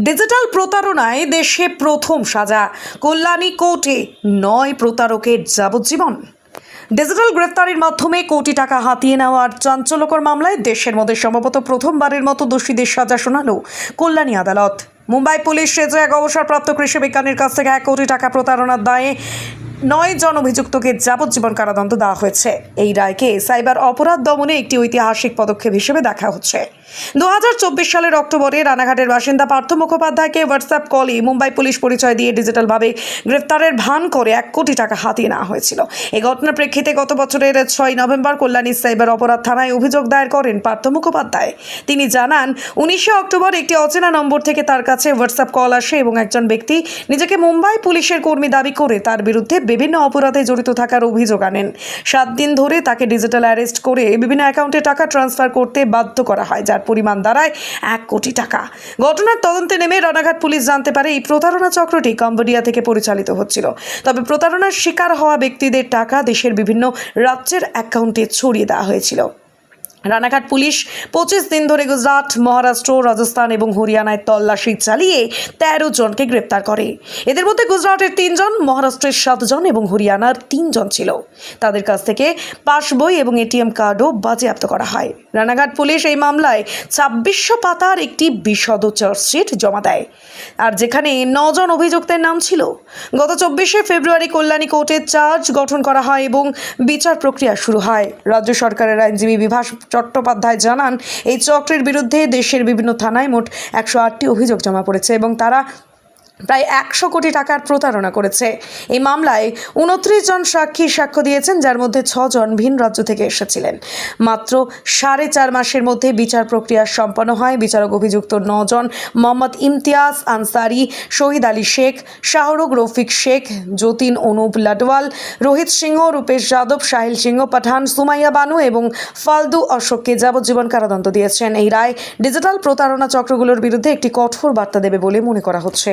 Digital প্রতারণায় দেশে প্রথম সাজা, কল্যাণী কোর্টে নয় প্রতারকের যাবজ্জীবন। ডিজিটাল গ্রেফতারির মাধ্যমে কোটি টাকা হাতিয়ে নেওয়ার চাঞ্চল্যকর মামলায় দেশের মধ্যে সম্ভবত প্রথমবারের মতো দোষীদের সাজা শোনালো কল্যাণী আদালত। মুম্বাই পুলিশ সেজে এক অবসরপ্রাপ্ত কৃষি বিজ্ঞানীর কাছ থেকে এক কোটি টাকা প্রতারণার দায়ে নয় জন অভিযুক্তকে যাবজ্জীবন কারাদণ্ড দেওয়া হয়েছে। এই রায়কে সাইবার অপরাধ দমনে একটি ঐতিহাসিক পদক্ষেপ হিসেবে দেখা হচ্ছে। দু হাজার চব্বিশ সালের অক্টোবরে রানাঘাটের বাসিন্দা পার্থ মুখোপাধ্যায়কে হোয়াটসঅ্যাপ কলে মুম্বাই পুলিশ পরিচয় দিয়ে ডিজিটালভাবে গ্রেফতারের ভান করে এক কোটি টাকা হাতিয়ে নেওয়া হয়েছিল। এই ঘটনার প্রেক্ষিতে গত বছরের ছয় নভেম্বর কল্যাণী সাইবার অপরাধ থানায় অভিযোগ দায়ের করেন পার্থ মুখোপাধ্যায়। তিনি জানান, উনিশে অক্টোবর একটি অচেনা নম্বর থেকে তার কাছে হোয়াটসঅ্যাপ কল আসে এবং একজন ব্যক্তি নিজেকে মুম্বাই পুলিশের কর্মী দাবি করে তার বিরুদ্ধে বিভিন্ন অপরাধে জড়িত থাকার অভিযোগ আনেন। সাত দিন ধরে তাকে ডিজিটাল অ্যারেস্ট করে বিভিন্ন অ্যাকাউন্টে টাকা ট্রান্সফার করতে বাধ্য করা হয়, যার পরিমাণ দাঁড়ায় এক কোটি টাকা। ঘটনার তদন্তে নেমে রানাঘাট পুলিশ জানতে পারে, এই প্রতারণা চক্রটি কম্বোডিয়া থেকে পরিচালিত হচ্ছিল। তবে প্রতারণার শিকার হওয়া ব্যক্তিদের টাকা দেশের বিভিন্ন রাজ্যের অ্যাকাউন্টে ছড়িয়ে দেওয়া হয়েছিল। রানাঘাট পুলিশ পঁচিশ দিন ধরে গুজরাট, মহারাষ্ট্র, রাজস্থান এবং হরিয়ানায় তল্লাশি চালিয়ে তেরো জনকে গ্রেপ্তার করে। এদের মধ্যে গুজরাটের তিনজন, মহারাষ্ট্রের সাতজন এবং হরিয়ানার তিনজন ছিল। তাদের কাছ থেকে পাসবই এবং এটিএম কার্ডও বাজেয়াপ্ত করা হয়। রানাঘাট পুলিশ এই মামলায় ছাব্বিশশো পাতার একটি বিশদ চার্জশিট জমা দেয়। আর যেখানে নজন অভিযুক্তের নাম ছিল, গত চব্বিশে ফেব্রুয়ারি কল্যাণী কোর্টে চার্জ গঠন করা হয় এবং বিচার প্রক্রিয়া শুরু হয়। রাজ্য সরকারের আইনজীবী বিভাস চট্টোপাধ্যায় জানান, এই চক্রের বিরুদ্ধে দেশের বিভিন্ন থানায় মোট একশো আটটি অভিযোগ জমা পড়েছে এবং তারা প্রায় একশো কোটি টাকার প্রতারণা করেছে। এই মামলায় উনত্রিশ জন সাক্ষী সাক্ষ্য দিয়েছেন, যার মধ্যে ছজন ভিন রাজ্য থেকে এসেছিলেন। মাত্র সাড়ে চার মাসের মধ্যে বিচার প্রক্রিয়া সম্পন্ন হয়। বিচারক অভিযুক্ত নজন, মোহাম্মদ ইমতিয়াজ আনসারি, শহীদ আলী শেখ, শাহরুখ রফিক শেখ, যতীন অনুপ লাডওয়াল, রোহিত সিংহ, রূপেশ যাদব, সাহিল সিংহ পাঠান, সুমাইয়া বানু এবং ফালদু অশোককে যাবজ্জীবন কারাদণ্ড দিয়েছেন। এই রায় ডিজিটাল প্রতারণা চক্রগুলোর বিরুদ্ধে একটি কঠোর বার্তা দেবে বলে মনে করা হচ্ছে।